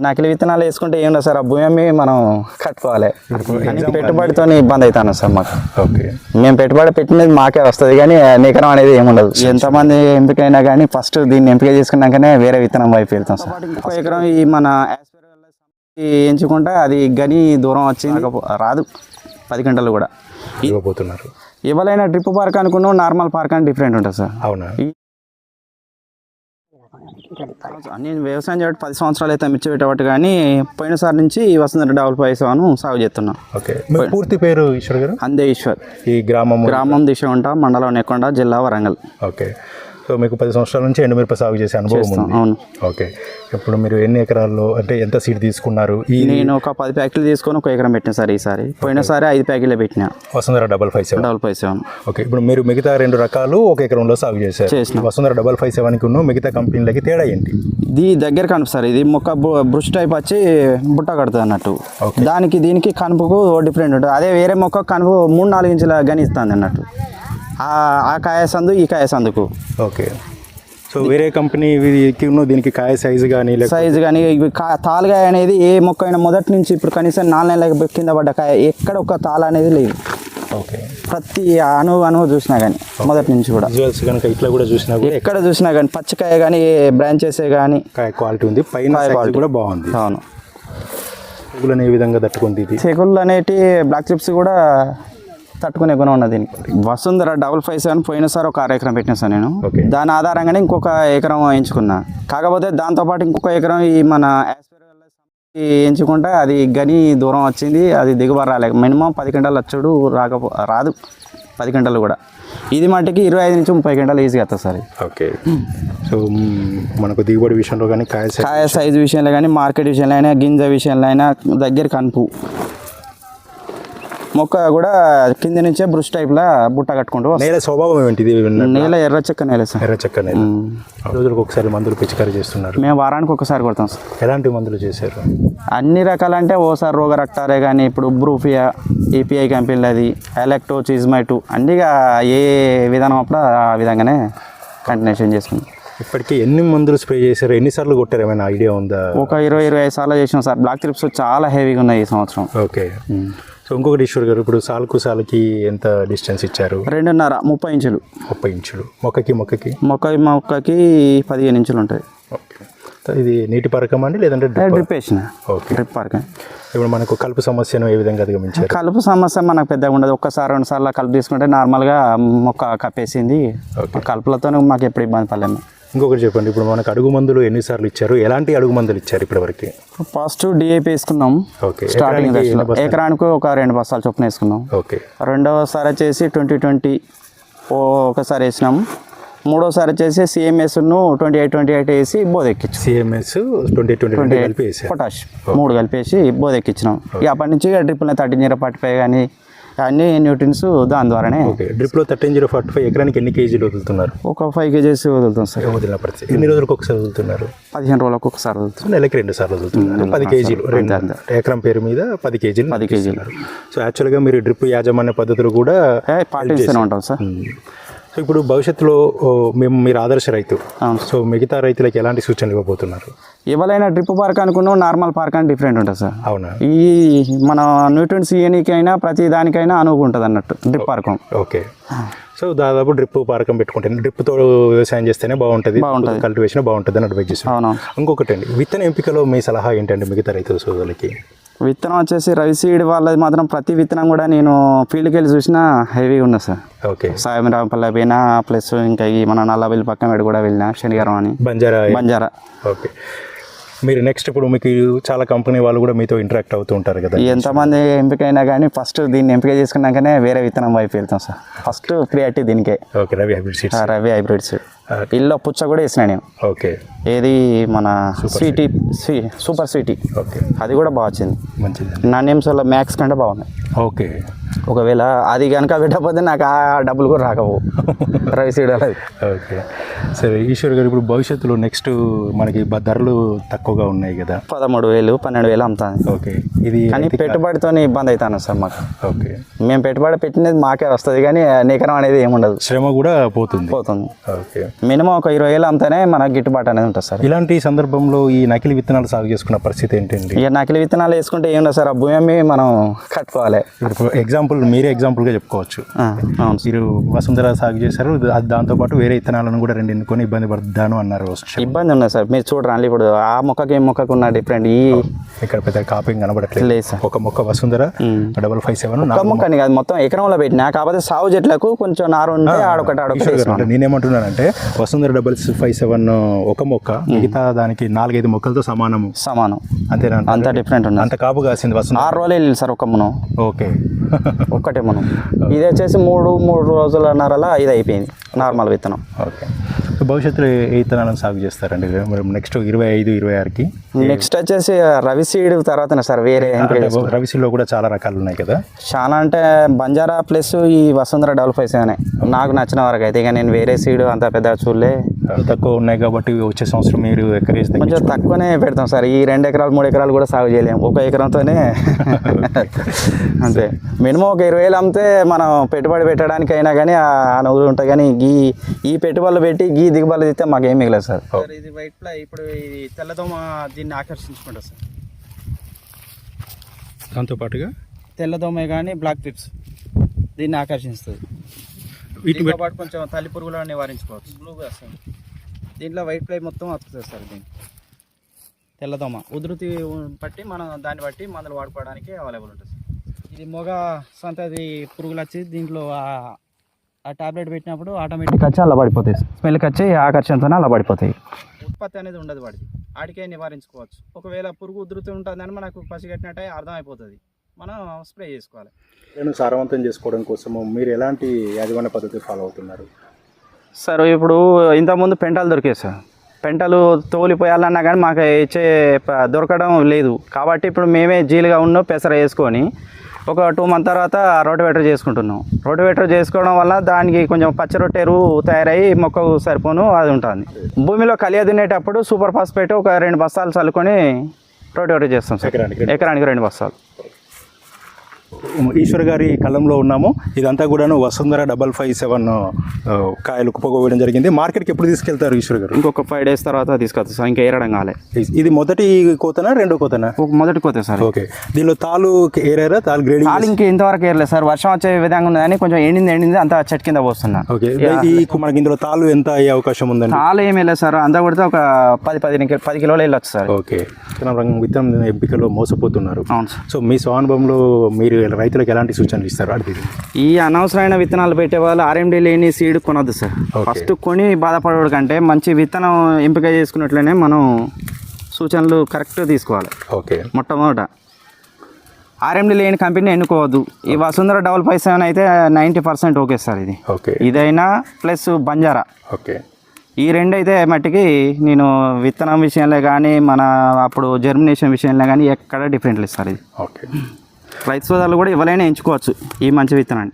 నకిలీ విత్తనాలు వేసుకుంటే ఏం లేదు సార్ ఆ భూమి మనం కట్టుకోవాలి. కానీ పెట్టుబడితో ఇబ్బంది అవుతాను సార్ మాకు. ఓకే. మేము పెట్టుబడి పెట్టినది మాకే వస్తుంది కానీ నికరం అనేది ఏముండదు ఎంతమంది ఎంపికైనా కానీ ఫస్ట్ దీన్ని ఎంపిక చేసుకున్నాకనే వేరే విత్తనం వైపు వెళ్తాం సార్. ఇంకో ఎకరం ఈ మన ఎంచుకుంటే అది గని దూరం వచ్చింది. కాకపో- రాదు. పది గంటలు కూడా. ఇవ్వబోతున్నారు. ఎవరైనా ట్రిప్ పార్క్ అనుకున్నాం నార్మల్ పార్క్ అని డిఫరెంట్ ఉంటుంది సార్. అవునా? నేను వ్యవసాయం చేయడం పది సంవత్సరాలు అయితే మిర్చి పెట్టబట్టి కానీ పోయినసారి నుంచి వసుంధర డబుల్ ఫైవ్ సెవెన్ సాగు చేస్తున్నాం. ఓకే. పూర్తి పేరు ఈశ్వర్ గారు? అందే ఈశ్వర్. ఈ గ్రామము గ్రామం దిశ ఉంటా మండలం నెక్కొండ జిల్లా వరంగల్. ఓకే. సో మీకు పది సంవత్సరాల నుంచి ఎండుమిరప సాగు చేసే అనుభవం ఉంది. అవును. ఓకే. ఇప్పుడు మీరు ఎన్ని ఎకరాల్లో అంటే ఎంత సీడ్ తీసుకున్నారు? ఈ నేను ఒక పది ప్యాకెట్లు తీసుకొని ఒక ఎకరం పెట్టిన సార్ ఈసారి. పోయినసారి ఐదు ప్యాకెట్లు పెట్టిన. Vasundhara double five seven. Double five seven. Okay. ఇప్పుడు మీరు మిగతా రెండు రకాలు ఒక ఎకరంలో సాగు చేశారు. వసుంధర డబల్ ఫైవ్ సెవెన్కి ఉన్న మిగతా కంపెనీలకి తేడా ఏంటి? ఇది దగ్గర కనుపు సార్. ఇది మొక్క బ్రుష్ టైప్ వచ్చి బుట్ట కడుతుంది అన్నట్టు. దానికి దీనికి కనుపుకు డిఫరెంట్ ఉంటుంది. అదే వేరే మొక్క కనుపు మూడు నాలుగు ఇంచుల గని ఇస్తుంది అన్నట్టు. ఆ- కాయ సందు ఈ కాయ సందుకు. ఓకే. సో వేరే కంపెనీ దీనికి కాయ సైజు కానీ సైజు కానీ తాలుగాయ అనేది ఏ మొక్క అయినా మొదటి నుంచి ఇప్పుడు కనీసం నాలుగు నెలల కింద పడ్డ కాయ ఎక్కడ ఒక తాళ అనేది లేదు. ఓకే. ప్రతి అణువు అణువు చూసినా కానీ మొదటి నుంచి కూడా. విజువల్స్ కనుక ఇట్లా కూడా చూసినా కూడా ఎక్కడ చూసినా కానీ పచ్చికాయ కానీ బ్రాంచెస్ కానీ కాయ క్వాలిటీ ఉంది. పైన quality. కూడా బాగుంది. అవును. పురుగులను ఏ విధంగా తట్టుకుంది తెగుళ్ళు అనేటి బ్లాక్ చిప్స్ కూడా తట్టుకునే గుణం ఉన్నది దీనికి. వసుంధర డబుల్ ఫైవ్ సెవెన్ పోయినసారి ఒక అర ఎకరం పెట్టిన సార్ నేను. దాని ఆధారంగానే ఇంకొక ఎకరం ఎంచుకున్నా కాకపోతే దాంతోపాటు ఇంకొక ఎకరం ఈ మన ఎంచుకుంటే అది గని దూరం వచ్చింది అది దిగుబడి రాలేక మినిమం పది గంటలు వచ్చాడు రాకపో రాదు. పది గంటలు కూడా. ఇది మట్టికి ఇరవై ఐదు నుంచి ముప్పై గంటలు ఈజీగా వస్తుంది సార్. ఓకే. సో మనకు దిగుబడి విషయంలో కానీ కాయ కాయ సైజు విషయంలో కానీ మార్కెట్ విషయంలో అయినా గింజ విషయంలో అయినా దగ్గర కనుపు. మొక్క కూడా కింద నుంచే బ్రుష్ టైప్లా బుట్ట కట్టుకుంటూ నేల స్వభావం ఏంటిది నేల ఎర్ర చెక్క నేల సార్. ఎర్ర చెక్క నేల. రోజులకు ఒకసారి మందులు పిచికారీ చేస్తున్నారు? మేము వారానికి ఒకసారి కొడతాం సార్. ఎలాంటి మందులు చేశారు? అన్ని రకాలంటే ఓసారి రోగ రక్తారే కానీ ఇప్పుడు బ్రూఫియా ఏపీఐ కంపెనీలు అది ఎలక్టో చిజ్మైటు అన్నిగా ఏ విధానం అప్పుడు ఆ విధంగానే కంటిన్యూషన్ చేసుకున్నాం ఇప్పటికీ ఎన్ని మందులు స్ప్రే చేశారు? ఎన్నిసార్లు కొట్టారు? ఏమైనా ఐడియా ఉందా? ఒక ఇరవై ఇరవై ఐదు సార్లు చేసినాం సార్. బ్లాక్ ట్రిప్స్ చాలా హెవీగా ఉన్నాయి ఈ సంవత్సరం. ఓకే. ఇంకొకటి ఈశ్వర్ గారు ఇప్పుడు సాలుకు సాలుకి ఎంత డిస్టెన్స్ ఇచ్చారు? రెండున్నర ముప్పై ఇంచులు. ముప్పై ఇంచులు. మొక్కకి మొక్కకి? మొక్క మొక్కకి పదిహేను ఇంచులు సో ఇది నీటి పరకం అండి లేదంటే? డ్రిప్ వేసిన. ఓకే. డ్రిప్ పార్క్. ఇప్పుడు మనకు కలుపు సమస్యను ఏ విధంగా అధిగమించారు? కలుపు సమస్య మనకు పెద్దగా ఉండదు. ఒక్కసారి రెండు సార్లు కలుపు తీసుకుంటే నార్మల్గా మొక్క కప్పేసింది. కలుపులతో మాకు ఎప్పుడు ఇబ్బంది పడలేము. ఇంకొకటి చెప్పండి. ఇప్పుడు మనకు అడుగు మందులు ఎన్నిసార్లు ఇచ్చారు? ఎలాంటి అడుగు మందులు ఇచ్చారు ఇప్పటివరికి? పాజిటివ్ డిఏపి వేసుకున్నాం. ఓకే. స్టార్టింగ్ ఎకరానికి ఒక రెండు బస్తాలు చొప్పున వేసుకున్నాం. ఓకే. రెండవసారి వచ్చేసి ట్వంటీ ట్వంటీ ఒకసారి వేసినాం. మూడోసారి వచ్చేసి సిఎంఎస్ను ట్వంటీ ఎయిట్ ట్వంటీ ఎయిట్ వేసి బోధెక్కించాం సిఎంఎస్ ట్వంటీ ట్వంటీ ట్వంటీ కలిపి పొటాష్ మూడు కలిపేసి బోధెక్కించినాం ఇక అప్పటి నుంచి డ్రిప్పులు థర్టీ జీరో ఫార్టీ ఫైవ్ కానీ అన్ని న్యూట్రిన్స్ దాని ద్వారానే డ్రిప్లో థర్టీన్ జీరో ఫార్టీ ఫైవ్ ఎకరానికి ఎన్ని కేజీలు వదులుతున్నారు? ఒక ఫైవ్ కేజీస్ వదులుతాం సార్. వదిలిన పరిస్థితి ఎన్ని రోజులకు ఒకసారి వదులుతున్నారు? పదిహేను రోజులకు ఒకసారి వదులుతాం. సో నెలకి రెండు సార్లు వదులుతున్నారు. పది కేజీలు. రెండు ఎకరం పేరు మీద పది కేజీలు పది కేజీలు. సో యాక్చువల్గా మీరు డ్రిప్ యాజమాన్య పద్ధతులు కూడా పాటిస్తూనే ఉంటాం సార్. సో ఇప్పుడు భవిష్యత్తులో మేము మీరు ఆదర్శ రైతు. సో మిగతా రైతులకు ఎలాంటి సూచనలు ఇవ్వబోతున్నారు? ఎవరైనా డ్రిప్ పార్క్ అనుకున్నాం నార్మల్ పార్క్ అని డిఫరెంట్ ఉంటుంది సార్. అవునా? ఈ మన న్యూట్రిన్స్ ఇయనికైనా ప్రతి దానికైనా అనువు ఉంటుంది అన్నట్టు డ్రిప్ పార్కం. ఓకే. సో దాదాపు డ్రిప్ పారకం పెట్టుకుంటే డ్రిప్తో వ్యవసాయం చేస్తేనే బాగుంటుంది. కల్టివేషన్ బాగుంటుంది అని అడ్వైజ్ చేస్తాను ఇంకొకటి అండి విత్తన ఎంపికలో మీ సలహా ఏంటండి మిగతా రైతు సోదరులకి? విత్తనం వచ్చేసి రవి సీడ్ వాళ్ళది మాత్రం ప్రతి విత్తనం కూడా నేను ఫీల్డ్కి వెళ్ళి చూసినా హెవీగా ఉన్నది సార్. ఓకే. సాయం రాంపల్లి పోయినా ప్లస్ ఇంకా ఈ మన నల్లబెల్లి పక్కన పెట్టి కూడా వెళ్ళిన శనిగారం అని. బంజారా బంజారా. ఓకే. మీరు నెక్స్ట్ ఇప్పుడు మీకు చాలా కంపెనీ వాళ్ళు కూడా మీతో ఇంటరాక్ట్ అవుతూ ఉంటారు కదా. ఎంతమంది ఎంపికైనా కానీ ఫస్ట్ దీన్ని ఎంపిక చేసుకున్నాకనే వేరే విత్తనం వైపు వెళ్తాం సార్. ఫస్ట్ ప్రియారిటీ దీనికే. Okay Ravi hybrid seeds. ఆ రవి హైబ్రిడ్ సీడ్. ఇల్లు పుచ్చ కూడా వేసిన నేను. ఓకే. ఏది మన స్వీటీ స్వీ సూపర్ స్వీటీ ఓకే. అది కూడా బాగా వచ్చింది. మంచిది. నా నేమ్స్ వల్ల మ్యాక్స్ కంటే బాగున్నాయి ఓకే. ఒకవేళ అది కనుక పెట్టకపోతే నాకు ఆ డబ్బులు కూడా రాకపోవు. రవి సీడ్ అనేది ఓకే. సరే ఈశ్వర్ గారు ఇప్పుడు భవిష్యత్తులో నెక్స్ట్ మనకి ధరలు తక్కువగా ఉన్నాయి కదా. పదమూడు వేలు పన్నెండు వేలు అమ్ముతుంది ఓకే. ఇది కానీ పెట్టుబడితో ఇబ్బంది అవుతాను సార్ మాకు. ఓకే. మేము పెట్టుబడి పెట్టినది మాకే వస్తుంది కానీ నికరం అనేది ఏముండదు. శ్రమ కూడా పోతుంది. పోతుంది. ఓకే. మినిమం ఒక ఇరవై వేలు అమ్మితేనే మనకు గిట్టుబాటు అనేది ఉంటుంది సార్. ఇలాంటి సందర్భంలో ఈ నకిలీ విత్తనాలు సాగు చేసుకున్న పరిస్థితి ఏంటండి? ఇక నకిలీ విత్తనాలు వేసుకుంటే ఏం ఉండదు సార్ ఆ భూమి మనం కట్టుకోవాలి. ఇప్పుడు ఎగ్జాంపుల్ మీరే ఎగ్జాంపుల్గా చెప్పుకోవచ్చు. అవును. మీరు వసుంధర సాగు చేశారు దాంతోపాటు వేరే విత్తనాలను కూడా రెండు ఎన్నుకొని ఇబ్బంది పడతాను అన్నారు. ఇబ్బంది ఉన్నది సార్ మీరు చూడరండి ఇప్పుడు ఆ మొక్కకి ఈ మొక్కకు ఉన్న డిఫరెంట్ ఈ ఇక్కడ పెద్ద కాపింగ్ కనబడట్లేదు. లేదు సార్. ఒక మొక్క వసుంధర డబల్ ఫైవ్ సెవెన్ మొక్కని కాదు మొత్తం ఎకరంలో పెట్టినా కాకపోతే సాగు చెట్లకు కొంచెం నారు ఉంటే ఆడొకటి ఆడొకటి నేనేమంటున్నానంటే వసుంధర డబల్ ఫైవ్ సెవెన్ ఒక మొక్క మిగతా దానికి నాలుగైదు మొక్కలతో సమానము. సమానం. అంతేనా? అంత డిఫరెంట్ ఉన్నది. అంత కాపు కాసింది వసుంధర. ఆరు రోజులు వెళ్ళి సార్ ఒక్క మనం. ఓకే. ఒక్కటే మనం. ఇది వచ్చేసి మూడు మూడు రోజుల నరలా ఇది అయిపోయింది నార్మల్ విత్తనం. ఓకే. భవిష్యత్తులో ఏ విత్తనాలను సాగు చేస్తారండి? మరి నెక్స్ట్ ఇరవై ఐదు ఇరవై ఆరుకి? నెక్స్ట్ వచ్చేసి రవి సీడ్ తర్వాతనే సార్ వేరే చేసుకో- రవిసిలో కూడా చాలా రకాలు ఉన్నాయి కదా? చాలా అంటే బంజారా ప్లస్ ఈ వసుంధర డబుల్ ఫైవ్ సెవెన్ నాకు నచ్చిన వరకు అయితే ఇక నేను వేరే సీడ్ అంత పెద్ద చూడలే. తక్కువ ఉన్నాయి కాబట్టి వచ్చే సంవత్సరం మీరు ఎకరేజ్ కొంచెం తక్కువనే పెడతాం సార్. ఈ రెండు ఎకరాలు మూడు ఎకరాలు కూడా సాగు చేయలేము ఒక ఎకరంతోనే. అంతే. మినిమం ఒక ఇరవై వేలు అమ్మితే మనం పెట్టుబడి పెట్టడానికి అయినా కానీ ఆ నవ్వులు ఉంటాయి. కానీ గీ ఈ పెట్టుబడులు పెట్టి గీ దిగుబడులు తీస్తే మాకేం మిగలేదు సార్. ఇది వైట్ ఫ్లై ఇప్పుడు ఇది తెల్లదోమ దీన్ని ఆకర్షించుకుంటుంది సార్. దాంతోపాటుగా తెల్లదోమ కానీ బ్లాక్ పిప్స్ దీన్ని ఆకర్షిస్తుంది. వీటిని దీంతో పాటు కొంచెం తల్లి పురుగులను నివారించుకోవచ్చు బ్లూగా వస్తుంది దీంట్లో వైట్ ఫ్లై మొత్తం వస్తుంది సార్ దీనికి. తెల్లదోమ. ఉధృతి బట్టి మనం దాన్ని బట్టి మందులు వాడుకోవడానికి అవైలబుల్ ఉంటుంది సార్. ఇది మొగ సంతది పురుగులు వచ్చి దీంట్లో ఆ- టాబ్లెట్ పెట్టినప్పుడు ఆటోమేటిక్ వచ్చి అలా పడిపోతాయి. స్మెల్కి వచ్చి ఆకర్షణతోనే అలా పడిపోతాయి. ఉత్పత్తి అనేది ఉండదు వాడికి. ఆడికే నివారించుకోవచ్చు. ఒకవేళ పురుగు ఉధృతి ఉంటుందని మనకు పసిగట్టినట్టే అర్థమైపోతుంది. మనం స్ప్రే చేసుకోవాలి. నేను సారవంతం చేసుకోవడం కోసము మీరు ఎలాంటి యాజమాన్య పద్ధతి ఫాలో అవుతున్నారు? సార్ ఇప్పుడు ఇంతకుముందు పెంటలు దొరికాయి సార్. పెంటలు తోలిపోయాలన్నా కానీ మాకు ఇచ్చే దొరకడం లేదు. కాబట్టి ఇప్పుడు మేమే జీలుగా ఉన్న పెసర వేసుకొని ఒక టూ మంత్ తర్వాత రోటివేటర్ చేసుకుంటున్నాం. రోటివేటర్ చేసుకోవడం వల్ల దానికి కొంచెం పచ్చ రొట్టె ఎరువు తయారయ్యి మొక్కకు సరిపోను అది ఉంటుంది. భూమిలో కలియ దున్నేటప్పుడు సూపర్ ఫాస్ఫేట్ ఒక రెండు బస్తాలు చల్లుకొని రోటివేటర్ చేస్తాం సార్. ఎకరానికి ఎకరానికి రెండు బస్తాలు. ఈశ్వర్ గారి కళ్ళంలో ఉన్నాము. ఇదంతా కూడాను వసుంధర డబల్ ఫైవ్ సెవెన్ కాయలు కుప్పకోవడం జరిగింది. మార్కెట్కి ఎప్పుడు తీసుకెళ్తారు ఈశ్వర్ గారు? ఇంకొక ఫైవ్ డేస్ తర్వాత తీసుకొస్తాం సార్. ఇంకా ఏరడం కాలే. ఇది మొదటి కోతనా రెండో కోతనా? మొదటి కోతే సార్. ఓకే. దీనిలో తాలు ఏరారా? తాలు గ్రేడింగ్ కాలు ఇంక ఇంతవరకు ఏరలేదు సార్. వర్షం వచ్చే విధంగా ఉన్నదని కొంచెం ఎండింది ఎండింది అంతా చెట్టు కింద పోస్తున్నా. ఓకే. ఈ మనకి ఇందులో తాలు ఎంత అయ్యే అవకాశం ఉందండి? కాలు ఏమీ లేదు సార్. అంతా కొడితే ఒక పది పది పది కిలోలు వెళ్ళొచ్చు సార్. ఓకే. విత్తనం రంగం విత్తనం ఎంపికలో మోసపోతున్నారు. అవును సో మీ స్వానుభవంలో మీరు రైతులకు ఎలాంటి సూచనలు ఇస్తారు? అది ఈ అనవసరమైన విత్తనాలు పెట్టే వాళ్ళు ఆర్ఎండి లేని సీడ్ కొనద్దు సార్. ఫస్ట్ కొని బాధపడడు కంటే మంచి విత్తనం ఎంపిక చేసుకున్నట్లనే మనం సూచనలు కరెక్ట్ తీసుకోవాలి. ఓకే. మొట్టమొదట. ఆర్ఎండి లేని కంపెనీ ఎన్నుకోవద్దు. ఈ వసుంధర డబల్ ఫైవ్ సెవెన్ అయితే నైంటీ పర్సెంట్ ఓకే సార్ ఇది. ఓకే. ఇదైనా ప్లస్ బంజారా. ఓకే. ఈ రెండు అయితే మట్టికి నేను విత్తనం విషయంలో కానీ మన అప్పుడు జర్మినేషన్ విషయంలో కానీ ఎక్కడ డిఫరెంట్ లేదు సార్ ఇది. ఓకే. రైతు సోదరులు కూడా ఎవరైనా ఎంచుకోవచ్చు ఈ మంచి విత్తనాన్ని.